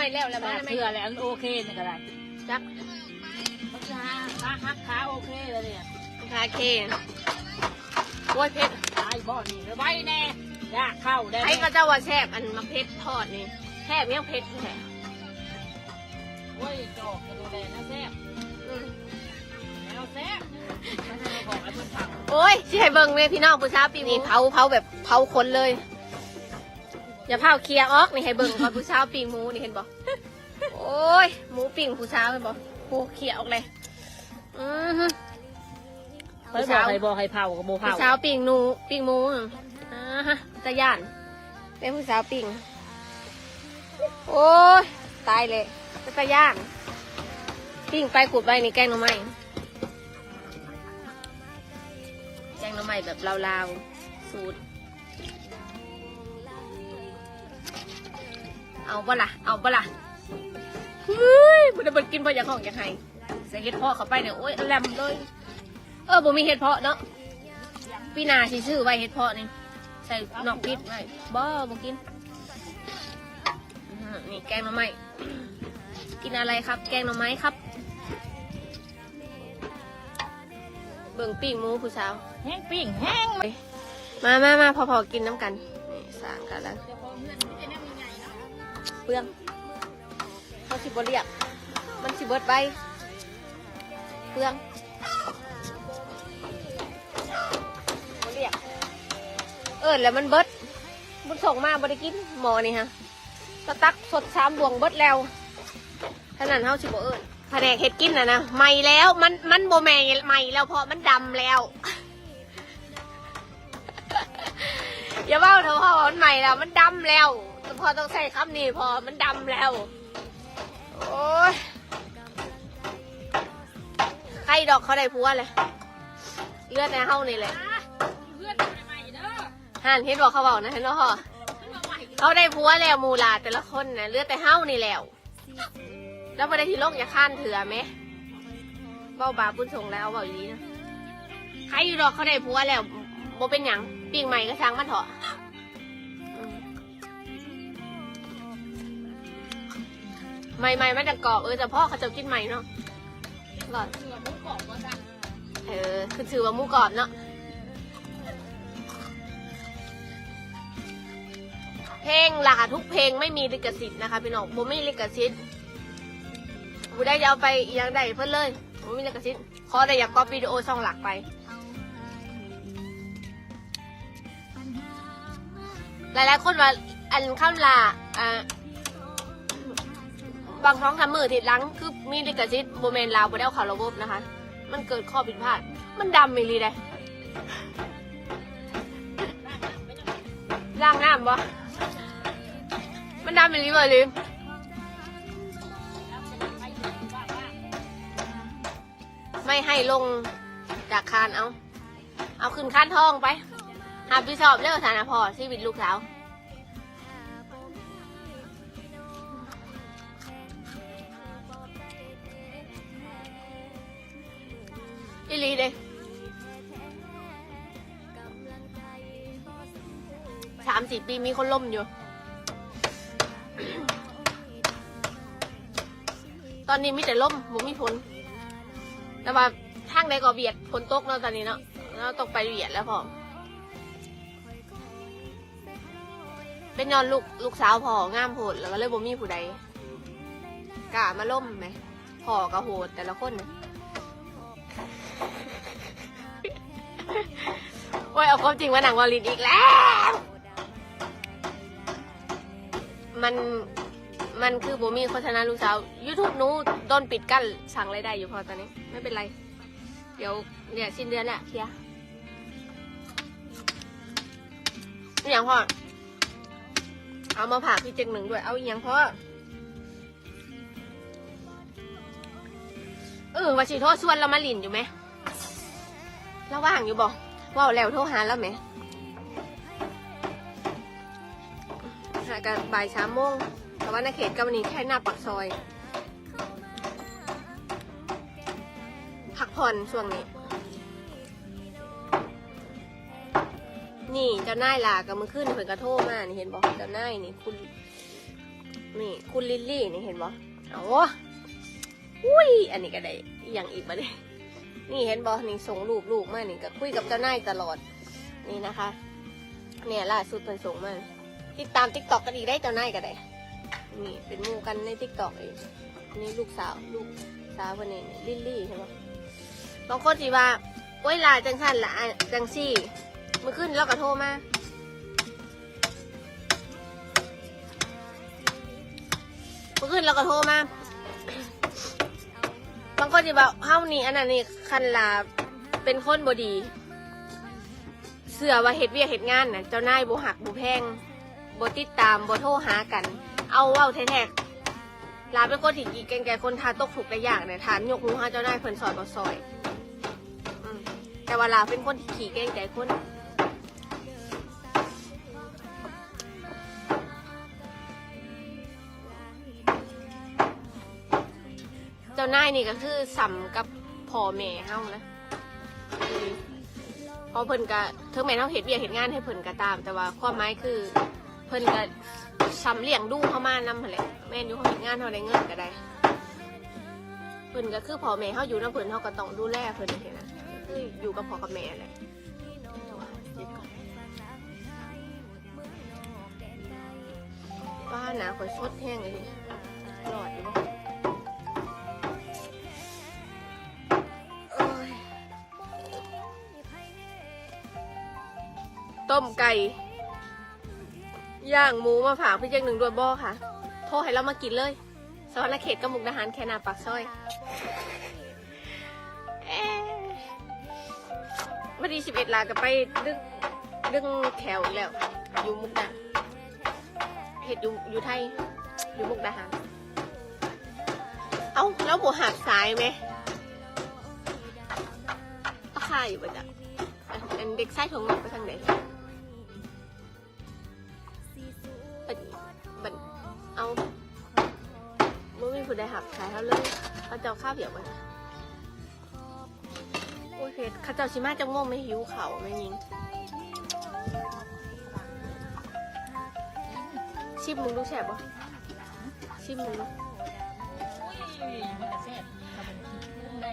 ใหม่แล้วแล้วแบมาบทำไมเชื่อแล้วโอเคนี่ก็ได้จักมันจะหาขาหักขาโอเคเลยเนี่ยคาเคโอ้ยเพชรตายบ่อนี่ไว้แน่ยากเข้าได้ไอ้ก็เจ้าว่าแซ่บอันมะเพชรทอดนี่แซ่บยังเพชรแท้โอ้ยจอกจะดูแลนะแซ่บอืมแล้วแซ่บมันให้มาบอกไอ้คนสั่งโอ้ยสิให้เบิ่งเลยพี่น้องผู้สาวปีนี้เผาเผาแบบเผาคนเลย อย่าเผาเคลียร์ออกนี่ให้เบิ่งก่อนผู้สาวปีงหมูนี่เห็นบ่โอ้ยหมูปิ้งผู้สาวเห็นบ่โอ้เคลียร์ออกเลยอือฮึเพิ่นบอกให้บอกให้เผากับโมเผาผู้สาวปิ่งหนูปิ่งหมูอ่าฮะตะย่านเป็นผู้สาวปิ่งโอ้ยตายเลยตะย่านปิ่งไปขูดไปนี่แกงหน่อไม้แกงหน่อไม้แบบลาวๆสูตร เอาปะล่ะ เอาปะล่ะเฮ้ยมันจะเบิดกินพออยากของอยากให้ใส่เห็ดเพาะเข้าไปเนี่ยโอ้ยแหลมเลย เออบ่มีเห็ดเพาะเนาะพี่นาสิซื้อไว้เห็ดเพาะนี่ใส่นอกพิษไว้บ่บ่กินอื้อหือนี่แกงหน่อไม้กินอะไรครับ แกงหน่อไม้ครับ เบิ่งปิ้งหมูผู้สาวแห้งปิ้งแห้งมามามาพอพอกินน้ำกันนี่สร้างกันแล้วเปลืองเขาสิบเรียกมันสิเบิดไปเปลืองบเรียกเออแล้วมันเบิดมันส่งมาบ่ได้กินหมอนี่ฮะสตักสดสามบวงเบิดแล้วท่านั้นเฮาสิบเอิ้นแผนกเฮ็ดกินน่ะนะใหม่แล้วมันมันโบแม่ใหม่แล้วเพราะมันดำแล้วอย่าว่าเถอะพ่อมันใหม่แล้วมันดำแล้ว พอต้องใส่คำนี้พอมันดำแล้ว โอ้ยใครดอกเขาได้ผัวเลยเลือดในเฮานี่แหละเพื่อนใหม่ๆเด้อห่านเห็นบอกเขาบอกนะเห็นบ่พ่อเขาได้ผัวแล้วมูลาแต่ละคนนะเลือดแต่เฮานี่แล้ว แล้วประเด็นที่โลกอย่าข้านเถื่อไหมเบ้าบาปุ้นส่งแล้วเบาอย่างนี้นะใครอยู่ดอกเขาได้ผัวแล้วโบเป็นหยังปีกใหม่ก็ช่างมันเถอะ ใหม่ๆมันจะกรอบเออแต่พ่อเขาจะกินใหม่เนาะก่อนเสือมุกกรอบเออคือถือว่าหมูกรอบเนาะเพลงล่ะทุกเพลงไม่มีลิขสิทธิ์นะคะพี่น้องบ่มีลิขสิทธิ์บูได้จะเอาไปอย่างใดเพิ่นเลยบ่มีลิขสิทธิ์ขอได้อยากก๊อปวิดีโอช่องหลักไปหลายๆคนว่าอันข้ามลาอ่า บางท้องทำมือติดหลังคือมีลิขสิทธิ์โมเมนลาวบ่ได้เอาเขาระบบนะคะ มันเกิดข้อผิดพลาด มันดำไม่รีเลยล่างน้ำบ่มันดำไม่รีบ่ลืมไม่ให้ลงจากคานเอา เอาขึ้นคานทองไป หาพี่สอบเรื่องสารพอชีวิตลูกสาว อีหลีเด้สามสี่ปีมีคนล่มอยู่ ตอนนี้มีแต่ล่มผมมีฝนแต่ว่าทางใดก็เบียดฝนตกเนาะตอนนี้เนาะเราตกไปเบียดแล้วพอเป็นยอนลูกลูกสาวพ่องามโหดแล้วก็เลยบ่มีผู้ใดกล้ามาล่มไหมพ่อก็โหดแต่ละคนน่ะ ความจริงมาหนังวอลลินอีกแล้ว มันมันคือบ่มีโฆษณาลูกสาว YouTube หนู้โดนปิดกั้นสั่งรายได้อยู่พอตอนนี้ ไม่เป็นไร เดี๋ยวเนี่ยสิ้นเดือนแหละเคลียร์อย่างพ่อ เอามาผ่าพี่เจงหนึ่งด้วย เอาอีย่างพ่อ เออว่าสิโทษส่วนเรามาหลินอยู่ไหมเราว่างอยู่บ่ ว่าวแล้วโทรหาแล้วไหมหากันบ่ายสามโมงแต่ว่าในเขตกำมะนีแค่หน้าปักซอย พักผ่อนช่วงนี้ นี่เจ้านายลากับมือขึ้นเพิ่นกระโทรมานี่เห็นบอกเจ้านายนี่คุณ นี่คุณลิลลี่นี่เห็นบ่เอาอุ้ย อันนี้ก็ได้อย่างอีกมาเลย นี่เห็นบ่นี่ส่งรูปลูกมานี่ก็คุยกับเจ้านายตลอด นี่นะคะ เนี่ยล่าสุดเพิ่นส่งมาติดตามติ๊กต็อกกันอีกได้เจ้านายก็ได้นี่เป็นมู่กันในติ๊กต็อกเองนี่ลูกสาวลูกสาวคนนี้ลิลลี่ใช่ปะบางคนสิว่าโอ้ยลาจังสันละจังซี่เมื่อคืนเราก็โทรมาเมื่อคืนเราก็โทรมา บางคนสิว่าเฮานี่อันนั้นนี่คันลาเป็นคนบดี เสือว่าเฮ็ดเวียกเฮ็ดงานน่ะเจ้านายบ่หักบ่แพงบติดตามบโทรหากัน เอาเว้าแท้ๆลาเป็นคนที่กีเก่งแก่คนทาตกถูกข์ได้ยากเนี่ยฐานยกหูหาเจ้านายเพิ่นซอยบ่ซอย อืมแต่ว่าลาเป็นคนที่ขี่เก่งใจคน นายนี่ก็คือสัมกับพ่อแม่เฮานะพอเพิ่นก็ถึงแม้เฮาเฮ็ดเวียกเฮ็ดงานให้เพิ่นก็ตาม แต่ว่าความหมายคือ เพิ่นก็ซ้ำเลี้ยงดูเขามานำหั่นแหละแม่นอยู่เขาเฮ็ดงานเขาได้เงินก็ได้ เพิ่นก็คือพ่อแม่เขาอยู่นำเพิ่นเขาก็ต้องดูแลเพิ่นนี่นะคืออยู่กับพ่อกับแม่แหละว่าหนาข่อยสดแห้งเลยดิรอดอยู่ ต้มไก่ย่างหมูมาฝากพี่เจ๊งหนึ่งด้วยบ่ค่ะ โทรให้เรามากินเลยสวรรค์เขตกับมุกดาหารแค่นาปากซอยเอ๊ะวันที่สิบเอ็ดลาก็ไปดึงดึงแถวอีกแล้ว อยู่มุกดาเห็ดอยู่อยู่ไทย อยู่มุกดาหารเอาแล้วหมูหักซ้ายไหมเอาค่าอยู่บ่จ้ะอะอันเด็กไส้ถงหมกไปทางไหน ผู้ใดหับขายเขาเลยเขาเจ้าข้าวเหี่ยวมันโอ้ยเพชรเขาเจ้าชิมาจังม่วงไม่หิวเขาไม่ยิง ชิมมึงดูแฉบปะชิมมึงดูอุ้ยมันจะแซ่บกับมันได้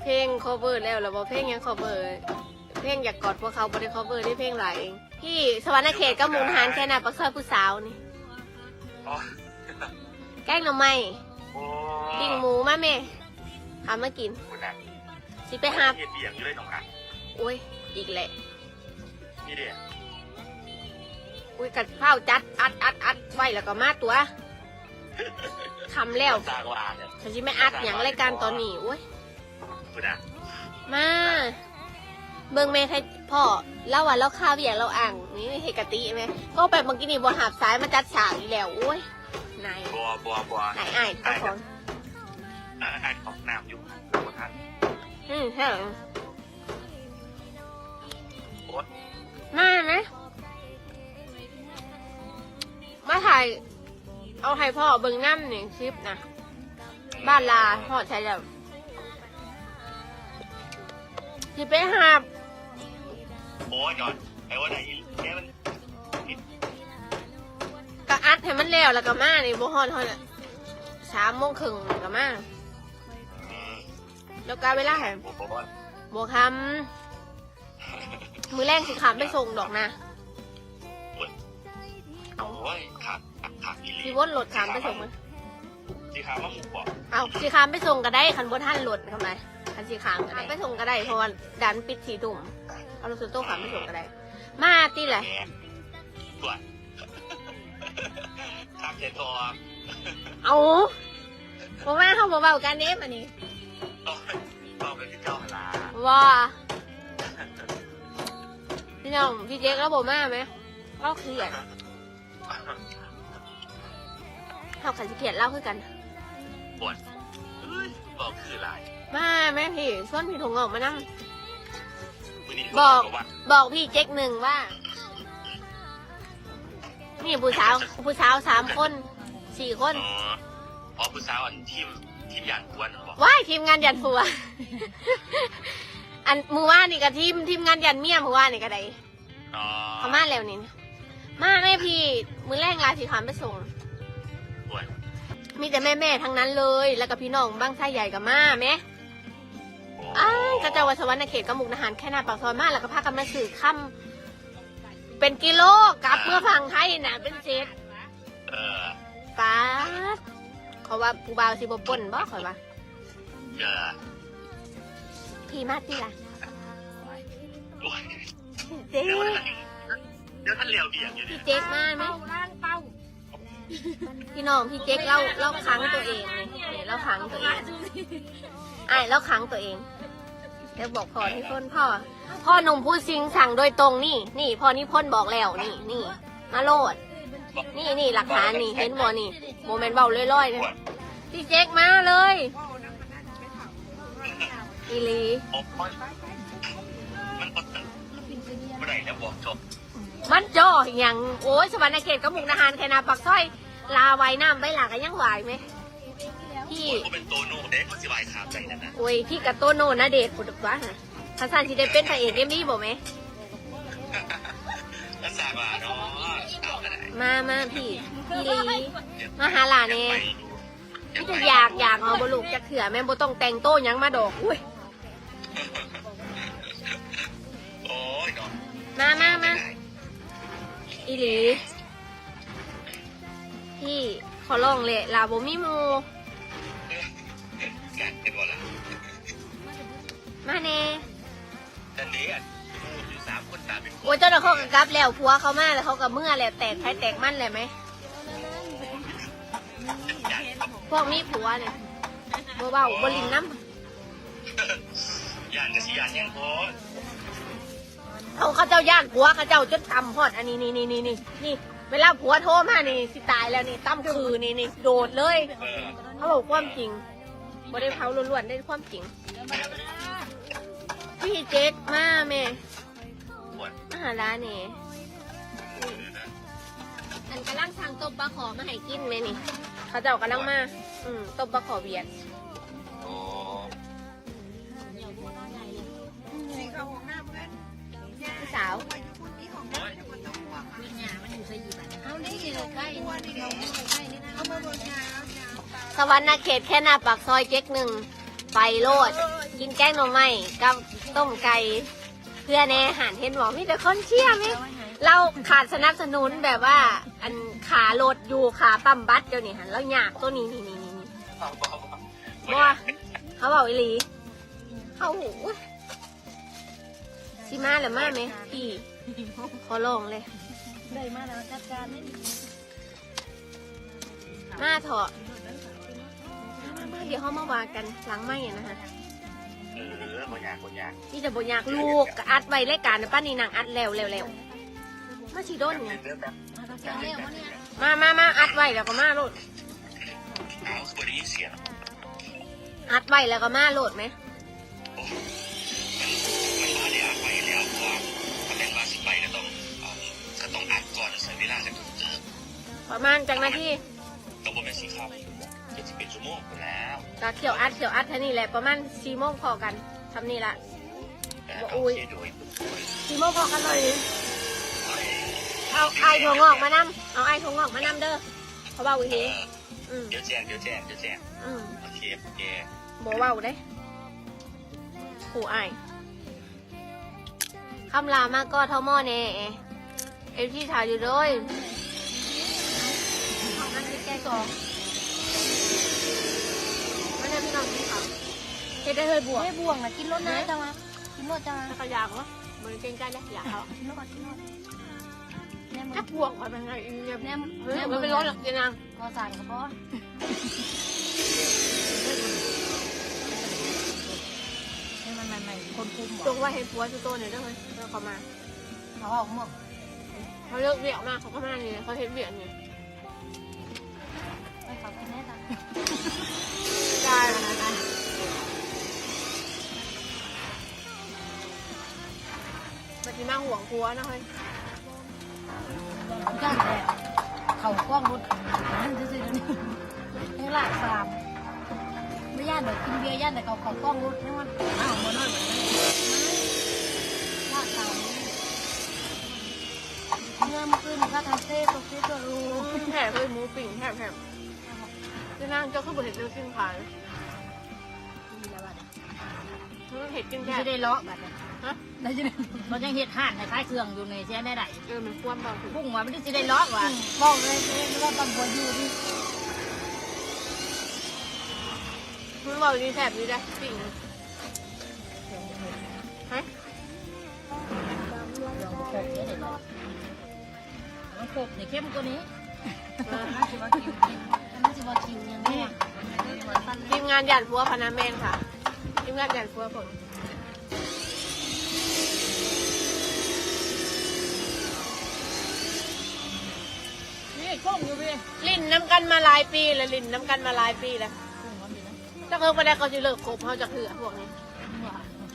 เพลง cover แล้วแล้วบอเพลงยัง cover เพลงอยากกอดพวกเขาบอได้ cover ได้เพลงหลายเอง พี่สวรรค์เขตก็มูลหานแค่นาปักซอยผู้สาวนี่อ๋อ แกล้งหน่อไม้โอ้ปิ้งหมูมาแม่ทำมากินคุณน่ะสิไปหาเฮ็ดเบียงอยู่เลยตรงนั้นโอ้ยอีกแหละนี่เด้อุ้ยกัดข้าวจัดอัดอัดอัดไว้แล้วก็มาตัวทำแล้วสร้างว่าเนี่ยฉันจะไม่อัดอย่างรายการตอนนี้โอ้ยคุณน่ะมา เบิ่งแม่ใครพ่อเล่าว่าเราข้าวอย่างเราอ่างนี่เฮกะติไหมก็ไปเมื่อกี้นี่บัวหาบซ้ายมาจัดฉากอีกแล้วโอ้ยนายบัวบัวบัวนายอ้ายเจ้าของอ่าอ่านของน้ำอยู่บนท่านอืมใช่โอ๊ยมาไหมมาถ่าย เอาให้พ่อเบิ่งน้ำหนึ่งคลิปนะบ้านลาพ่อใช้แล้วสิไปหาบ โอ้ยจอนไอ้ว่าไหนแค่มันผิดกะอัดให้มันแล้วแล้วก็มานี่บ่ฮอดฮอดอะสามโมงครึ่งก็มาอืมแล้วก็เวลาให้บัวบัวบ่คำมือแรงสิขามไปส่งดอกนะโอ้ยขาดขาดอีหลีสิวนรถขามไปส่งมันสีขาวมาหมูบอกเอาสิขามไปส่งก็ได้คันบ่ทันรถทำไมคันสิขามก็ได้ไปส่งก็ได้เพราะว่าดันปิดสี่ทุ่ม เอารถสุดโต้ขามไปส่งก็ได้มาตีแหละแหมตัวข้ามเจทองเอาบ่มาเฮาบ่เว้ากันเด้อันนี้โอ้ยบอกเป็นที่เจ้าหลาว่าพี่น้องพี่เจ๊กแล้วบ่มาไหมเราเครียดเฮาขันสิเครียดเล่าคือกันปวดเอ้ยบอกคือหลายมาแม่พี่ชวนพี่ถุงออกมานั่ง มื้อนี้บอกว่า บอกพี่เจ๊กหนึ่งว่า นี่ผู้สาวผู้สาวสามคนสี่คนอ๋ออ๋อผู้สาวอันทีมทีมยานกวนบอกว้ายทีมงานยันผัว อันมือว่านี่กับทีมทีมงานยันเมียมือว่านี่ก็ได้อ๋อเขามาแล้วนี่นะมาแม่พี่มือแรกลาสีขามไปส่งปวดมีแต่แม่แม่ๆทั้งนั้นเลย แล้วก็พี่น้องบ้างไส้ใหญ่กับมาแม่โอ้อ้ายกระเจาวัดสวรรค์เขตกำมุกนาหารแค่หนาปากซอยมาแล้วก็พากันมาสื่อค่ำเป็นกิโลกลับเมื่อฟังไทยน่ะเป็นเจ็ดเออป้าดเขาว่าปูบาวสิบป่นบ่ข่อยว่าเออพี่มาตีล่ะโอ้ยเจ๊เดี๋ยวท่านเดี๋ยวท่านเลี้ยวเบียงอยู่เนี่พี่ยเจ๊กมาไหมเป้าล่างเป้าพี่น้องพี่เจ๊กเล่าเล่าค้างตัวเองเลยเนี่ยเล่าค้างตัวเองไอ้ายเล่าค้างตัวเอง เดี๋ยวบอกพ่อที่พ้นพ่อ พ่อหนุ่มผู้ซิงสั่งโดยตรงนี่ นี่พ่อนิพนธ์บอกแล้วนี่นี่มาโลด นี่นี่หลักฐานนี่เห็นบ่นี่โมเมนต์เบาลอยๆปนะวดพี่เจ๊กมาเลยอีหลีโอ้ยมันปวดเมื่อไหร่แล้วบอกจบมันจ่ออย่างโอ้ยสวรรค์เขตกมุกนาหารแคนาปักสร้อย ลาไว้น้ำไว้หลักกันยังไหวไหม พี่ก็เป็นโตโน่เด็กมันสิบายขาดใจนั่นนะโอ้ยพี่กับโตโน่นะเดชปุดวะทัศนที่ได้เป็นพระเอกเอ็มดีบอกไหมรักษามาเนาะเอาก็ได้มามาพี่พี่ลีมาหาหลานเน่อยากพี่ไปจะอยากอยากเอาบลูกจะเขื่อแม่บ่ต้องแต่งโต้หยังมาดอกอุ้ยโอ้ยเนาะมามามาอีหลี พี่ขอลองเลยลาบ่มีหมู มาเน่แต่เนี้อะพูดอยู่สามคนตามเป็นโอ้ยเจ้าหน้าเขากับกลับแล้วผัวเขามาแล้วเขากับเมื่อแหละแตกใครแตกมันเลยไหมอยากพวกมีผัวเนี่ยบ่เบาบ่ลินน้อยากจะสิอยากยังพอำเขาเขาเจ้าย่านผัวเขาเจ้าจนตำพอดอันนี้นี่นี่นี่นี่นี่ เวลาผัวโทรมานี่สิตายแล้วนี่ตั้มคือนี่นี่โดดเลยเออเขาบอกความจริงบ่ได้เผาล้วนๆได้ความจริง พี่เจ๊กมาแม่ปวดมาหาร้านนี่อันกำลังสั่งต้มปลาขอมาให้กินแม่นี่ เขาเจ้ากำลังมา อืมต้มปลาขอเวียดโอ้พี่สาวยสวรรค์เขตแค่หน้าปากซอยเจ๊กหนึ่งไปโลด กินแกงหน่อไม้กับต้มไก่เพื่อในอาหารเห็นบอกมีแต่คนเชี่ยไหมเราขาดสนับสนุนแบบว่า อันขาโลดอยู่ขาปั๊มบัตรเดี๋ยวนี้หันแล้วอยากตัวนี้นี่นี่นี่นี่เอาบอกบัวเขาบอกอีหลีเขาหูสิมาหรือมาไหมพี่ขอลองเลยได้มาแล้วจัดการไม่มาเถอะมาเดี๋ยวเขามาว่ากันหลังไม่นะคะ เออคนอยากคนอยากนี่จะบอยากลูกก็อัดไว้รายการนะป้านี่นางอัดแล้วแล้วแล้วมาชีโดนไงเรื่องแบบมามามาอัดไว้แล้วก็มาโหลดเอาคือได้ยินเสียงอัดไว้แล้วก็มาโหลดไหมโอ้มันมาได้อัดไปแล้วเพราะว่าถ้าเป็นว่าสิไปก็ต้องเอาก็ต้องอัดก่อนใช้เวลาจะถึงเจอประมาณจากนาทีก็บ่แม่นสิครับ เจ็ดสิบเป็นชั่วโมงไปแล้วก็เขียวอัดเขียวอัดเท่านี้แหละประมาณสี่โมงพอกันทำนี่ละ แต่เอาเสียโดยสี่โมงพอกันเลย เอาไอ้ถั่วงอกมานำเอาไอ้ถั่วงอกมานำเด้อเขาบอกวิเอธีออืมเดี๋ยวแจ้งเดี๋ยวแจ้งเดี๋ยวแจ้งอืมโอเคโอเคบเว้าได้ผู้อายคำลามาก็เท่าหม้อแน่เอฟที่ถ่ายอยู่ด้วยเอาอันนี้แกสอง ไม่ได้พี่น้องกินเขาเฮ็ดได้เลยบวกไม่บ่วงนะกินรถนะจังวะกินรถจังวะถ้าเขาอยากเหรอมันเก่งใจเลยอยากเขากินรถกินรถแนมถ้าบวกเขาเป็นไงอีเนี่ยแนมเฮ้ยมันเป็นรถหรอกเจนางก็สั่งกับพ่อให้มันใหม่ๆคนคุมจงว่าเห็นผัวสุโตเนี่ยได้ไหมแล้วเขามาเขาเอาหมวกเขาเลิกเบียกมาเขาก็มาเนี่ยเขาเห็นเบียกเนี่ย จะมาห่วงผัวนะเฮ้ยย่านแหละเขากล้องรถนั่นซื่อๆนี่ให้ลากสามไม่ย่านเดี๋ยวกินเบียร์ย่านแต่เขาเขากล้องรถนี่มันอ้าวมันนั่นเหมือนกันลากสามเมื่อเมื่อคืนก็ทำเต้ตัวคิดตัวรู้แถมเลยหมูปิ่งแถมแถมจะนั่งเจ้าขึ้นบนเห็ดเรื่องกินขายมีแล้วบัดเห็ดกินไม่แค่ได้เลาะบัดเนี่ย ฮะได้จะได้มันยังเห็ดห่านในคล้ายเครื่องอยู่ในแช่ได้ไหนเออมันคว่ำเบาถึงพุ่งมาไม่ได้จะได้เลาะว่ะบอกเลยว่าตำบลอยู่ที่มันเบาดีแถบนี้ได้ปิ่งฮะมันขบในเข้มกว่านี้เออมันจะมาคิวมันจะมาคิวอย่างนี้ทีมงานหยันฟัวพนาแมนค่ะทีมงานหยันฟัวผม นี่กล้องอยู่พี่ลิ้นน้ำกันมาหลายปีแล้วลิ้นน้ำกันมาหลายปีแล้วกล้องมันอยู่นะถ้าเขาไปได้เขาจะเลิกคบเขาจะเถื่อพวกนี้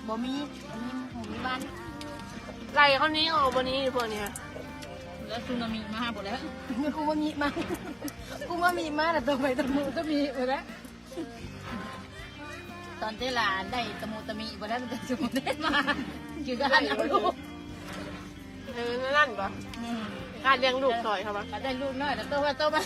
บ่มีมีผมมีบ้านไล่เขานี้ออกบนนี้พวกนี้แล้วซูนามิมาหมดแล้วกูว่ามีมากูว่ามีมาแต่ตัวไปตัวมูก็มีหมดแล้วตอนเจลาได้ตะมูตะมีหมดแล้วมันจะสมุนได้มาอยู่กันเอาลูกเออนั่นปะ การเลี้ยงลูกซอยเขาปะได้ลูกน้อยแต่โตว่าตัวมัน